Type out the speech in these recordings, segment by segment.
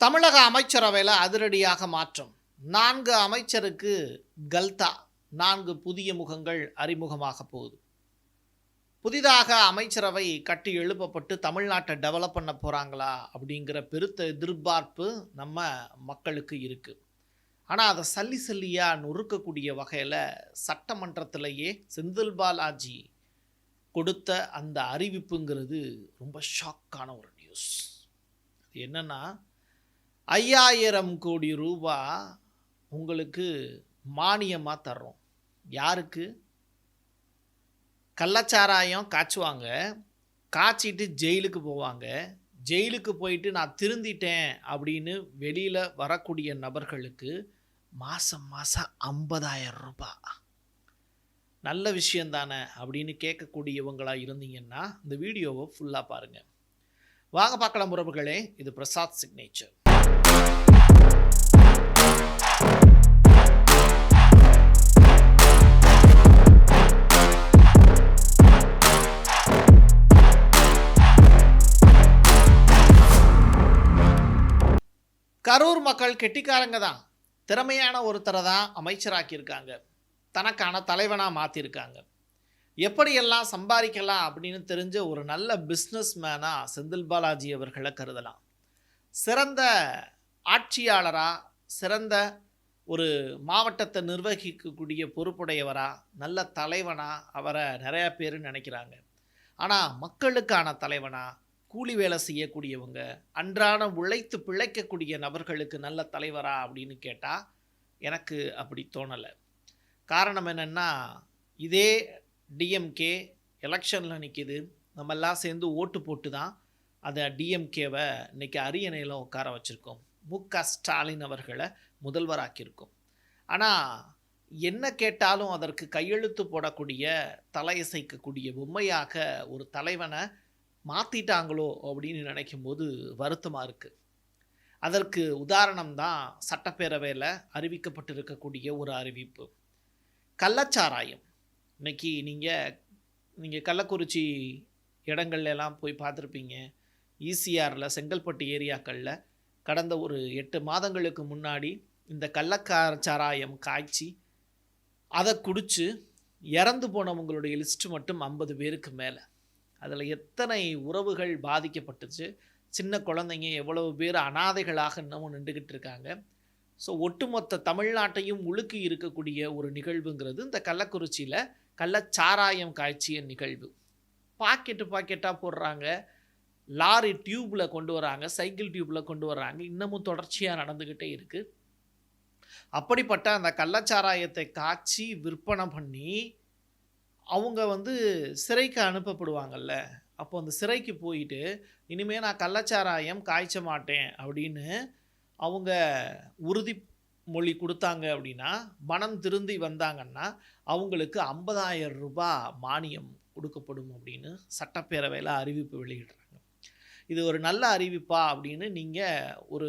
தமிழக அமைச்சரவையில் அதிரடியாக மாற்றம். நான்கு அமைச்சருக்கு கல்தா நான்கு புதிய முகங்கள் அறிமுகமாக போகுது. புதிதாக அமைச்சரவை கட்டி எழுப்பப்பட்டு தமிழ்நாட்டை டெவலப் பண்ண போகிறாங்களா அப்படிங்கிற பெருத்த எதிர்பார்ப்பு நம்ம மக்களுக்கு இருக்குது ஆனால் அதை சல்லி சல்லியாக நொறுக்கக்கூடிய வகையில் சட்டமன்றத்திலேயே செந்தில் பாலாஜி கொடுத்த அந்த அறிவிப்புங்கிறது ரொம்ப ஷாக்கான ஒரு நியூஸ் அது என்னென்னா ஐயாயிரம் கோடி ரூபா உங்களுக்கு மானியமாக தர்றோம். யாருக்கு? கள்ளச்சாராயம் காய்ச்சுவாங்க. காய்ச்சிட்டு ஜெயிலுக்கு போவாங்க. ஜெயிலுக்கு போயிட்டு நான் திருந்திட்டேன் அப்படின்னு வெளியில் வரக்கூடிய நபர்களுக்கு மாதம் மாதம் ஐம்பதாயிரம் ரூபாய் நல்ல விஷயம் தானே அப்படின்னு கேட்கக்கூடியவங்களாக இருந்தீங்கன்னா இந்த வீடியோவை ஃபுல்லாக பாருங்கள் வாங்க பார்க்கலாம் உறவுகளே இது பிரசாத் சிக்னேச்சர் மக்கள் கெட்டிக்காரங்க தான். திறமையான ஒருத்தரை தான் அமைச்சராக்கியிருக்காங்க. தனக்கான தலைவனாக மாற்றிருக்காங்க எப்படியெல்லாம் சம்பாதிக்கலாம் அப்படின்னு தெரிஞ்ச ஒரு நல்ல பிஸ்னஸ் மேனாக செந்தில் பாலாஜி அவர்களை கருதலாம். சிறந்த ஆட்சியாளராக சிறந்த ஒரு மாவட்டத்தை நிர்வகிக்கக்கூடிய பொறுப்புடையவராக நல்ல தலைவனாக அவரை நிறையா பேர் நினைக்கிறாங்க. ஆனால் மக்களுக்கான தலைவனாக கூலி வேலை செய்யக்கூடியவங்க அன்றாடம் உழைத்து பிழைக்கக்கூடிய நபர்களுக்கு நல்ல தலைவரா அப்படின்னு கேட்டால் எனக்கு அப்படி தோணலை. காரணம் என்னென்னா இதே டிஎம்கே எலெக்ஷனில் நிற்கிது நம்மெல்லாம் சேர்ந்து ஓட்டு போட்டு தான் அதை டிஎம்கேவை இன்னைக்கு அரியணையில் உட்கார வச்சுருக்கோம். மு க ஸ்டாலின் அவர்களை முதல்வராக்கியிருக்கோம். ஆனால் என்ன கேட்டாலும் அதற்கு கையெழுத்து போடக்கூடிய தலையசைக்கக்கூடிய பொம்மையாக ஒரு தலைவனை மாற்றிட்டாங்களோ அப்படின்னு நினைக்கும் போது வருத்தமாக இருக்குது அதற்கு உதாரணம் தான் சட்டப்பேரவையில் அறிவிக்கப்பட்டிருக்கக்கூடிய ஒரு அறிவிப்பு. கள்ளச்சாராயம். இன்னைக்கு நீங்கள் நீங்கள் கள்ளக்குறிச்சி இடங்கள்லாம் போய் பார்த்துருப்பீங்க. ஈசிஆரில் செங்கல்பட்டு ஏரியாக்களில் கடந்த ஒரு எட்டு மாதங்களுக்கு முன்னாடி இந்த கள்ளக்கார சாராயம் காய்ச்சி அதை குடித்து இறந்து போனவங்களுடைய லிஸ்ட்டு மட்டும் ஐம்பது பேருக்கு மேலே. அதில் எத்தனை உறவுகள் பாதிக்கப்பட்டுச்சு சின்ன குழந்தைங்க எவ்வளவு பேர் அனாதைகளாக இன்னமும் நின்றுக்கிட்டு இருக்காங்க. ஸோ ஒட்டுமொத்த தமிழ்நாட்டையும் உழுக்கி இருக்கக்கூடிய ஒரு நிகழ்வுங்கிறது இந்த கள்ளக்குறிச்சியில் கள்ளச்சாராயம் காய்ச்சிய நிகழ்வு. பாக்கெட்டு பாக்கெட்டாக போடுறாங்க லாரி டியூப்பில் கொண்டு வராங்க சைக்கிள் டியூப்பில் கொண்டு வர்றாங்க இன்னமும் தொடர்ச்சியாக நடந்துக்கிட்டே இருக்குது அப்படிப்பட்ட அந்த கள்ளச்சாராயத்தை காய்ச்சி விற்பனை பண்ணி அவங்க வந்து சிறைக்கு அனுப்பப்படுவாங்கல்ல. அப்போ அந்த சிறைக்கு போயிட்டு இனிமேல் நான் கள்ளச்சாராயம் காய்ச்ச மாட்டேன் அப்படின்னு அவங்க உறுதி மொழி கொடுத்தாங்க அப்படின்னா மனம் திருந்தி வந்தாங்கன்னா அவங்களுக்கு ஐம்பதாயிரம் ரூபாய் மானியம் கொடுக்கப்படும் அப்படின்னு சட்டப்பேரவையில் அறிவிப்பு வெளியிடுறாங்க. இது ஒரு நல்ல அறிவிப்பா அப்படின்னு நீங்கள் ஒரு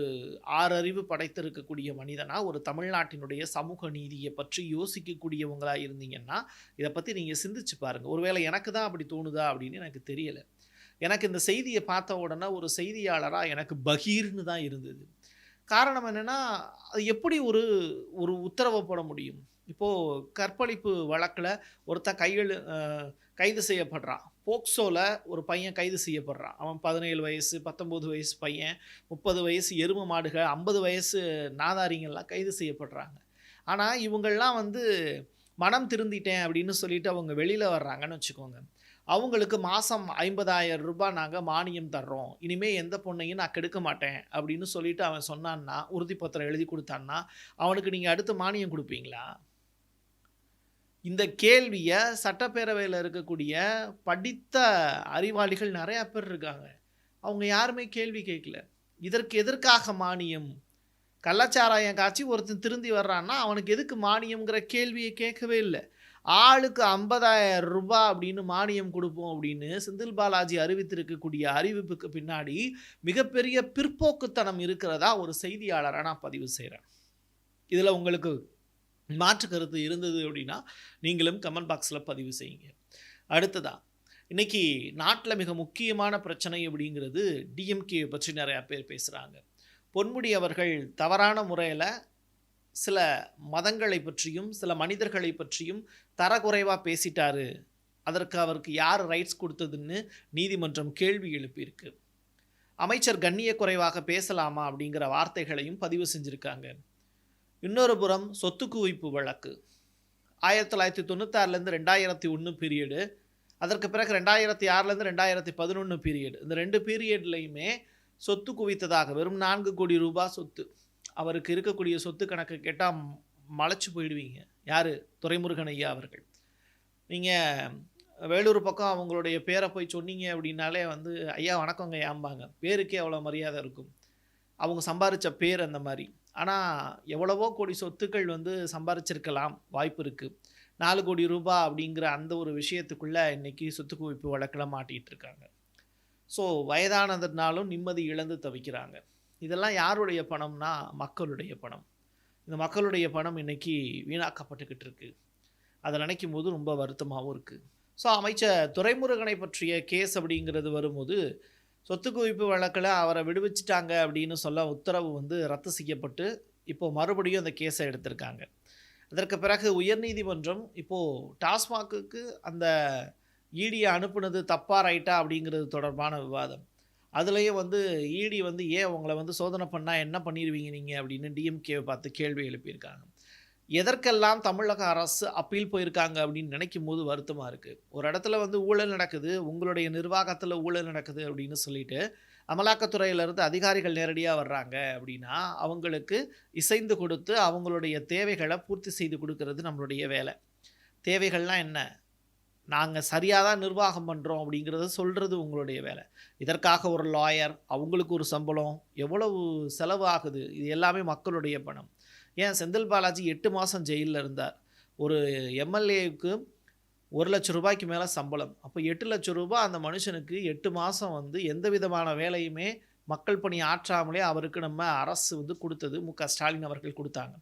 ஆறறிவு படைத்திருக்கக்கூடிய மனிதனாக ஒரு தமிழ்நாட்டினுடைய சமூக நீதியை பற்றி யோசிக்கக்கூடியவங்களாக இருந்தீங்கன்னா இதை பற்றி நீங்கள் சிந்திச்சு பாருங்கள் ஒருவேளை எனக்கு தான் அப்படி தோணுதா அப்படின்னு எனக்கு தெரியலை. எனக்கு இந்த செய்தியை பார்த்த உடனே ஒரு செய்தியாளராக எனக்கு பகீர்னு தான் இருந்தது. காரணம் என்னென்னா அது எப்படி ஒரு ஒரு உத்தரவை போட முடியும்? இப்போது கற்பழிப்பு வழக்கில் ஒருத்தன் கையெழு கைது செய்யப்படுறான். போக்சோவில் ஒரு பையன் கைது செய்யப்படுறான். அவன் பதினேழு வயசு பத்தொம்போது வயசு பையன் முப்பது வயசு எரும மாடுகள் ஐம்பது வயசு நாதாரிங்கள்லாம் கைது செய்யப்படுறாங்க. ஆனால் இவங்கள்லாம் வந்து மனம் திருந்திட்டேன் அப்படின்னு சொல்லிட்டு அவங்க வெளியில் வர்றாங்கன்னு வச்சுக்கோங்க. அவங்களுக்கு மாதம் ஐம்பதாயிரம் ரூபாய் நாங்கள் மானியம் தர்றோம். இனிமேல் எந்த பொண்ணையும் நான் கெடுக்க மாட்டேன் அப்படின்னு சொல்லிட்டு அவன் சொன்னான்னா உறுதிப்பத்திரம் எழுதி கொடுத்தான்னா அவனுக்கு நீங்கள் அடுத்து மானியம் கொடுப்பீங்களா? இந்த கேள்வியை சட்டப்பேரவையில் இருக்கக்கூடிய படித்த அறிவாளிகள் நிறையா பேர் இருக்காங்க. அவங்க யாருமே கேள்வி கேட்கல. இதற்கு எதற்காக மானியம்? கள்ளச்சாராயம் காட்சி ஒருத்தன் திருந்தி வர்றான்னா அவனுக்கு எதுக்கு மானியம்ங்கிற கேள்வியை கேட்கவே இல்லை. ஆளுக்கு ஐம்பதாயிரம் ரூபாய் அப்படின்னு மானியம் கொடுப்போம் அப்படின்னு செந்தில் பாலாஜி அறிவித்திருக்கக்கூடிய அறிவிப்புக்கு பின்னாடி மிகப்பெரிய பிற்போக்குத்தனம் இருக்கிறதா ஒரு செய்தியாளராக நான் பதிவு செய்கிறேன் இதில் உங்களுக்கு மாற்று கருத்து இருந்தது அப்படின்னா நீங்களும் கமெண்ட் பாக்ஸில் பதிவு செய்யுங்க. அடுத்ததாக இன்றைக்கி நாட்டில் மிக முக்கியமான பிரச்சனை அப்படிங்கிறது டிஎம்கே பற்றி நிறையா பேர் பேசுகிறாங்க பொன்முடி அவர்கள் தவறான முறையில் சில மதங்களை பற்றியும் சில மனிதர்களை பற்றியும் தரக்குறைவாக பேசிட்டாரு. அதற்கு அவருக்கு யார் ரைட்ஸ் கொடுத்ததுன்னு நீதிமன்றம் கேள்வி எழுப்பியிருக்கு. அமைச்சர் கண்ணிய குறைவாக பேசலாமா அப்படிங்கிற வார்த்தைகளையும் பதிவு செஞ்சுருக்காங்க. இன்னொரு புறம் சொத்து குவிப்பு வழக்கு. ஆயிரத்தி தொள்ளாயிரத்தி தொண்ணூத்தாறுலேருந்து ரெண்டாயிரத்தி ஒன்று பீரியடு அதற்கு பிறகு ரெண்டாயிரத்தி ஆறுலேருந்து ரெண்டாயிரத்தி பதினொன்று பீரியடு இந்த ரெண்டு பீரியட்லையுமே சொத்து குவித்ததாக வெறும் நான்கு கோடி ரூபாய் சொத்து. அவருக்கு இருக்கக்கூடிய சொத்து கணக்கு கேட்டால் மலைச்சு போயிடுவீங்க. யார்? துரைமுருகன் ஐயா அவர்கள். நீங்கள் வேலூர் பக்கம் அவங்களுடைய பேரை போய் சொன்னீங்க அப்படின்னாலே வந்து ஐயா வணக்கங்க ஏம்பாங்க. பேருக்கே அவ்வளோ மரியாதை இருக்கும். அவங்க சம்பாரித்த பேர் அந்த மாதிரி. ஆனால் எவ்வளவோ கோடி சொத்துக்கள் வந்து சம்பாரிச்சிருக்கலாம் வாய்ப்பு இருக்குது நாலு கோடி ரூபாய் அப்படிங்கிற அந்த ஒரு விஷயத்துக்குள்ளே இன்றைக்கி சொத்து குவிப்பு வழக்கில் மாட்டிகிட்டு இருக்காங்க. ஸோ வயதானதுனாலும் நிம்மதி இழந்து தவிக்கிறாங்க. இதெல்லாம் யாருடைய பணம்னா மக்களுடைய பணம். இந்த மக்களுடைய பணம் இன்றைக்கி வீணாக்கப்பட்டுக்கிட்டு இருக்குது அதை நினைக்கும் போது ரொம்ப வருத்தமாகவும் இருக்குது ஸோ அமைச்சர் துரைமுருகனை பற்றிய கேஸ் அப்படிங்கிறது வரும்போது சொத்து குவிப்பு வழக்கில் அவரை விடுவிச்சிட்டாங்க அப்படின்னு சொல்ல உத்தரவு வந்து ரத்து செய்யப்பட்டு இப்போது மறுபடியும் அந்த கேஸை எடுத்திருக்காங்க. அதற்கு பிறகு உயர்நீதிமன்றம் இப்போது டாஸ்மாகுக்கு அந்த ஈடியை அனுப்புனது தப்பா ரைட்டா அப்படிங்கிறது தொடர்பான விவாதம். அதுலேயும் வந்து ஈடி வந்து ஏன் உங்களை வந்து சோதனை பண்ணால் என்ன பண்ணிடுவீங்க நீங்கள் அப்படின்னு டிஎம்கேவை பார்த்து கேள்வி எழுப்பியிருக்காங்க. எதற்கெல்லாம் தமிழக அரசு அப்பீல் போயிருக்காங்க அப்படின்னு நினைக்கும் போது வருத்தமாக இருக்குது ஒரு இடத்துல வந்து ஊழல் நடக்குது உங்களுடைய நிர்வாகத்தில் ஊழல் நடக்குது அப்படின்னு சொல்லிட்டு அமலாக்கத்துறையிலேருந்து அதிகாரிகள் நேரடியாக வர்றாங்க அப்படின்னா அவங்களுக்கு இசைந்து கொடுத்து அவங்களுடைய தேவைகளை பூர்த்தி செய்து கொடுக்கறது நம்மளுடைய வேலை. தேவைகள்லாம் என்ன? நாங்கள் சரியாக தான் நிர்வாகம் பண்ணுறோம் அப்படிங்கிறத சொல்கிறது உங்களுடைய வேலை. இதற்காக ஒரு லாயர் அவங்களுக்கு ஒரு சம்பளம் எவ்வளவு செலவு ஆகுது? இது எல்லாமே மக்களுடைய பணம். ஏன் செந்தில் பாலாஜி எட்டு மாதம் ஜெயிலில் இருந்தார்? ஒரு எம்எல்ஏவுக்கு ஒரு லட்ச ரூபாய்க்கு மேலே சம்பளம். அப்போ எட்டு லட்ச ரூபாய் அந்த மனுஷனுக்கு எட்டு மாதம் வந்து எந்த விதமான வேலையுமே மக்கள் பணி ஆற்றாமலே அவருக்கு நம்ம அரசு வந்து கொடுத்தது மு க ஸ்டாலின் அவர்கள் கொடுத்தாங்க.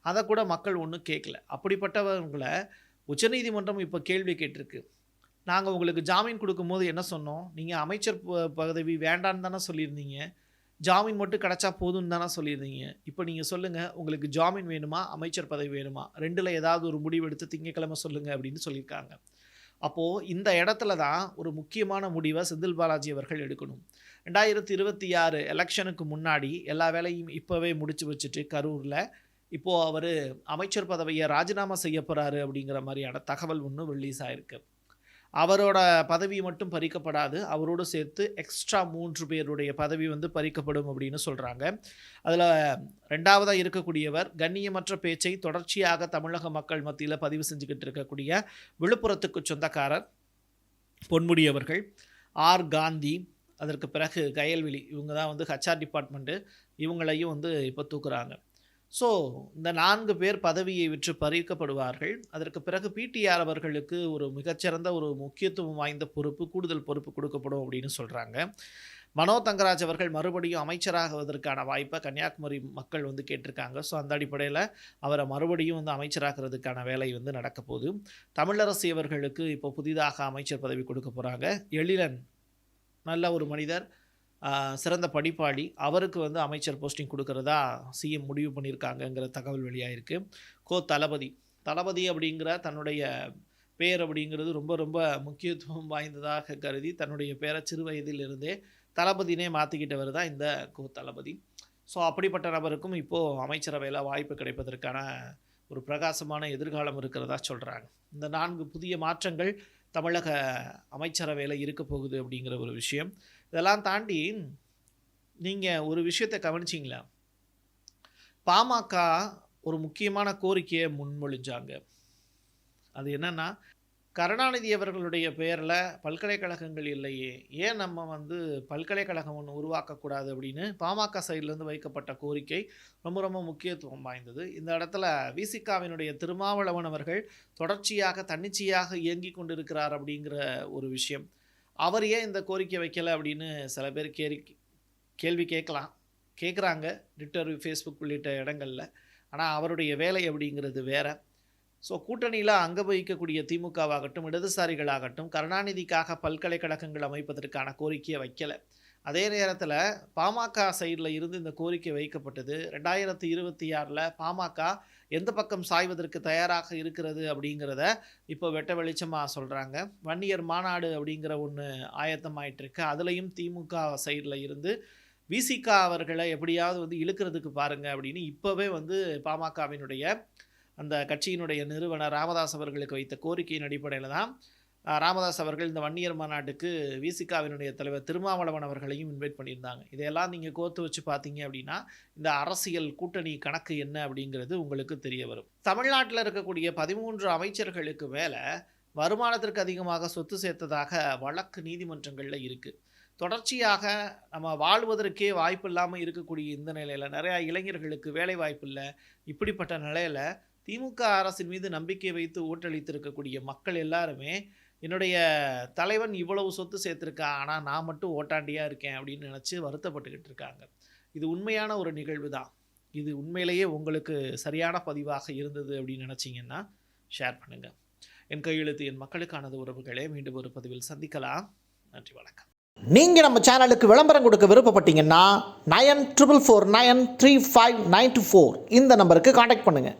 அதை கூட மக்கள் ஒன்றும் கேட்கல அப்படிப்பட்டவங்களை உச்சநீதிமன்றம் இப்போ கேள்வி கேட்டிருக்கு. நாங்கள் உங்களுக்கு ஜாமீன் கொடுக்கும்போது என்ன சொன்னோம்? நீங்கள் அமைச்சர் ப- பதவி வேண்டான்னு தானே சொல்லியிருந்தீங்க. ஜாமீன் மட்டும் கிடச்சா போதும்னு தானே சொல்லியிருந்தீங்க. இப்போ நீங்கள் சொல்லுங்கள் உங்களுக்கு ஜாமீன் வேணுமா? அமைச்சர் பதவி வேணுமா? ரெண்டில் ஏதாவது ஒரு முடிவு எடுத்து திங்கக்கிழமை சொல்லுங்கள் அப்படின்னு சொல்லியிருக்காங்க. அப்போது இந்த இடத்துல தான் ஒரு முக்கியமான முடிவை செந்தில் பாலாஜி அவர்கள் எடுக்கணும். ரெண்டாயிரத்தி இருபத்தி ஆறு எலெக்ஷனுக்கு முன்னாடி எல்லா வேலையும் இப்போவே முடிச்சு வச்சுட்டு கரூரில் இப்போது அவர் அமைச்சர் பதவியை ராஜினாமா செய்ய போகிறாரு அப்படிங்கிற மாதிரியான தகவல் ஒன்று ரிலீஸ் ஆயிருக்கு. அவரோட பதவி மட்டும் பறிக்கப்படாது. அவரோடு சேர்த்து எக்ஸ்ட்ரா மூன்று பேருடைய பதவி வந்து பறிக்கப்படும் அப்படின்னு சொல்கிறாங்க அதில் ரெண்டாவதாக இருக்கக்கூடியவர் கண்ணியமற்ற பேச்சை தொடர்ச்சியாக தமிழக மக்கள் மத்தியில் பதிவு செஞ்சுக்கிட்டு இருக்கக்கூடிய விழுப்புரத்துக்கு சொந்தக்காரர் பொன்முடி அவர்கள் ஆர். காந்தி அதற்கு பிறகு கயல்விழி இவங்க தான் வந்து ஹச்ஆர் டிபார்ட்மெண்ட்டு இவங்களையும் வந்து இப்போ தூக்குறாங்க. ஸோ இந்த நான்கு பேர் பதவியை விற்று பறிக்கப்படுவார்கள். அதற்கு பிறகு பிடிஆர் அவர்களுக்கு ஒரு மிகச்சிறந்த ஒரு முக்கியத்துவம் வாய்ந்த பொறுப்பு கூடுதல் பொறுப்பு கொடுக்கப்படும் அப்படின்னு சொல்கிறாங்க மனோ தங்கராஜ் அவர்கள் மறுபடியும் அமைச்சராகுவதற்கான வாய்ப்பை கன்னியாகுமரி மக்கள் வந்து கேட்டிருக்காங்க. ஸோ அந்த அடிப்படையில் அவரை மறுபடியும் வந்து அமைச்சராகிறதுக்கான வேலை வந்து நடக்க போகுது. தமிழரசி அவர்களுக்கு இப்போ புதிதாக அமைச்சர் பதவி கொடுக்க போகிறாங்க எழிலன் நல்ல ஒரு மனிதர். சிறந்த படிப்பாளி. அவருக்கு வந்து அமைச்சர் போஸ்டிங் கொடுக்கறதா சிஎம் முடிவு பண்ணியிருக்காங்கங்கிற தகவல் வெளியாயிருக்கு. கோ தளபதி. தளபதி அப்படிங்கிற தன்னுடைய பேர் அப்படிங்கிறது ரொம்ப ரொம்ப முக்கியத்துவம் வாய்ந்ததாக கருதி தன்னுடைய பேரை சிறு வயதிலிருந்தே தளபதினே மாற்றிக்கிட்டவர் தான் இந்த கோ தளபதி. ஸோ அப்படிப்பட்ட நபருக்கும் இப்போது அமைச்சரவையில் வாய்ப்பு கிடைப்பதற்கான ஒரு பிரகாசமான எதிர்காலம் இருக்கிறதா சொல்கிறாங்க இந்த நான்கு புதிய மாற்றங்கள் தமிழக அமைச்சரவையில் இருக்க போகுது அப்படிங்கிற ஒரு விஷயம். இதெல்லாம் தாண்டி நீங்கள் ஒரு விஷயத்தை கவனிச்சிங்களா? பாமக ஒரு முக்கியமான கோரிக்கையை முன்மொழிஞ்சாங்க. அது என்னன்னா கருணாநிதி அவர்களுடைய பெயரில் பல்கலைக்கழகங்கள் இல்லையே ஏன் நம்ம வந்து பல்கலைக்கழகம் ஒன்று உருவாக்கக்கூடாது அப்படின்னு பாமக சைட்லேருந்து வைக்கப்பட்ட கோரிக்கை ரொம்ப ரொம்ப முக்கியத்துவம் வாய்ந்தது. இந்த இடத்துல விசிகாவினுடைய திருமாவளவன் அவர்கள் தொடர்ச்சியாக தன்னிச்சையாக இயங்கி கொண்டிருக்கிறார் அப்படிங்கிற ஒரு விஷயம். அவர் ஏன் இந்த கோரிக்கை வைக்கல அப்படின்னு சில பேர் கேரி கேள்வி கேட்கலாம். கேட்குறாங்க. ட்விட்டர் ஃபேஸ்புக் உள்ளிட்ட இடங்களில். ஆனால் அவருடைய வேலை அப்படிங்கிறது வேறு. ஸோ கூட்டணியில் அங்கே வகிக்கக்கூடிய திமுகவாகட்டும் இடதுசாரிகளாகட்டும் கருணாநிதிக்காக பல்கலைக்கழகங்கள் அமைப்பதற்கான கோரிக்கையை வைக்கலை. அதே நேரத்தில் பாமக சைடில் இருந்து இந்த கோரிக்கை வைக்கப்பட்டது. ரெண்டாயிரத்தி இருபத்தி ஆறில் பாமக எந்த பக்கம் சாய்வதற்கு தயாராக இருக்கிறது அப்படிங்கிறத இப்போ வெட்ட வெளிச்சமாக சொல்கிறாங்க வன்னியர் மாநாடு அப்படிங்கிற ஒன்று ஆயத்தமாயிட்டு இருக்கு அதுலேயும் திமுக சைடில் இருந்து விசிகா அவர்களை எப்படியாவது வந்து இழுக்கிறதுக்கு பாருங்க அப்படின்னு இப்போவே வந்து பாமகவினுடைய அந்த கட்சியினுடைய நிறுவனர் ராமதாஸ் அவர்களுக்கு வைத்த கோரிக்கையின் அடிப்படையில் தான் ராமதாஸ் அவர்கள் இந்த வன்னியர் மாநாட்டுக்கு விசிகாவினுடைய தலைவர் திருமாவளவன் அவர்களையும் இன்வைட் பண்ணியிருந்தாங்க. இதையெல்லாம் நீங்கள் கோர்த்து வச்சு பார்த்தீங்க அப்படின்னா இந்த அரசியல் கூட்டணி கணக்கு என்ன அப்படிங்கிறது உங்களுக்கு தெரிய வரும். தமிழ்நாட்டில் இருக்கக்கூடிய பதிமூன்று அமைச்சர்களுக்கு மேலே வருமானத்திற்கு அதிகமாக சொத்து சேர்த்ததாக வழக்கு நீதிமன்றங்களில் இருக்குது தொடர்ச்சியாக நம்ம வாழ்வதற்கே வாய்ப்பு இல்லாமல் இருக்கக்கூடிய இந்த நிலையில் நிறையா இளைஞர்களுக்கு வேலை வாய்ப்பு இல்லை. இப்படிப்பட்ட நிலையில் திமுக அரசின் மீது நம்பிக்கை வைத்து ஓட்டளித்திருக்கக்கூடிய மக்கள் எல்லாருமே என்னுடைய தலைவன் இவ்வளவு சொத்து சேர்த்துருக்கா ஆனால் நான் மட்டும் ஓட்டாண்டியாக இருக்கேன் அப்படின்னு நினச்சி வருத்தப்பட்டுக்கிட்டு இருக்காங்க. இது உண்மையான ஒரு நிகழ்வு தான் இது உண்மையிலேயே உங்களுக்கு சரியான பதிவாக இருந்தது அப்படின்னு நினச்சிங்கன்னா ஷேர் பண்ணுங்கள் என் கையெழுத்து என் மக்களுக்கானது உறவுகளே மீண்டும் ஒரு பதிவில் சந்திக்கலாம். நன்றி வணக்கம். நீங்கள் நம்ம சேனலுக்கு விளம்பரம் கொடுக்க விருப்பப்பட்டீங்கன்னா nine triple four nine three five nine two four இந்த நம்பருக்கு காண்டாக்ட் பண்ணுங்கள்